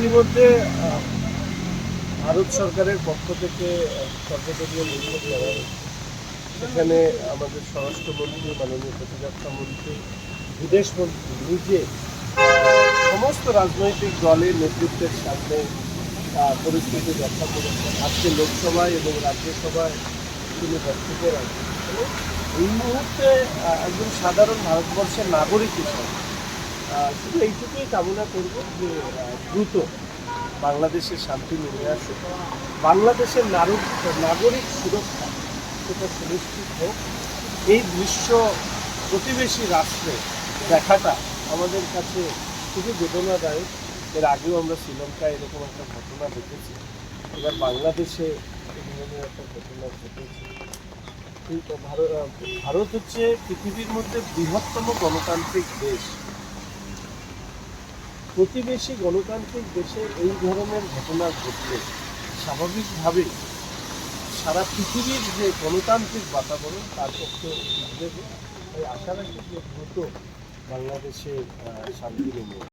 ইতিমধ্যে ভারত সরকারের পক্ষ থেকে সর্বদলীয় বৈঠক করা হয়েছে। সেখানে আমাদের স্বরাষ্ট্রমন্ত্রী, মাননীয় প্রতিরক্ষা মন্ত্রী বিদেশ মন্ত্রী নিজে সমস্ত রাজনৈতিক দলের নেতৃত্বের সামনে পরিস্থিতি ব্যাখ্যা করেছেন আজকে লোকসভায় এবং রাজ্যসভায় তিনি বক্তব্য রাখবেন এবং এই মুহূর্তে একজন সাধারণ ভারতবর্ষের নাগরিক হিসাবে শুধু এইটুকুই কামনা করব যে দ্রুত বাংলাদেশে শান্তি নেমে আসুক। বাংলাদেশের নারক, নাগরিক সুরক্ষা সেটা সুনিশ্চিত হোক। এই দৃশ্য প্রতিবেশী রাষ্ট্রে দেখাটা আমাদের কাছে খুবই বেদনাদায়ক। এর আগেও আমরা শ্রীলঙ্কায় এরকম একটা ঘটনা দেখেছি। এবার বাংলাদেশে ধরনের একটা ঘটনা ঘটেছে। ভারত হচ্ছে পৃথিবীর মধ্যে বৃহত্তম গণতান্ত্রিক দেশ। প্রতিবেশী গণতান্ত্রিক দেশে এই ধরনের ঘটনা ঘটলে স্বাভাবিকভাবেই সারা পৃথিবীর যে গণতান্ত্রিক বাতাবরণ, তার পক্ষে উদ্বেগ তাই আশা রাখি যে দ্রুত বাংলাদেশে শান্তি নেমে।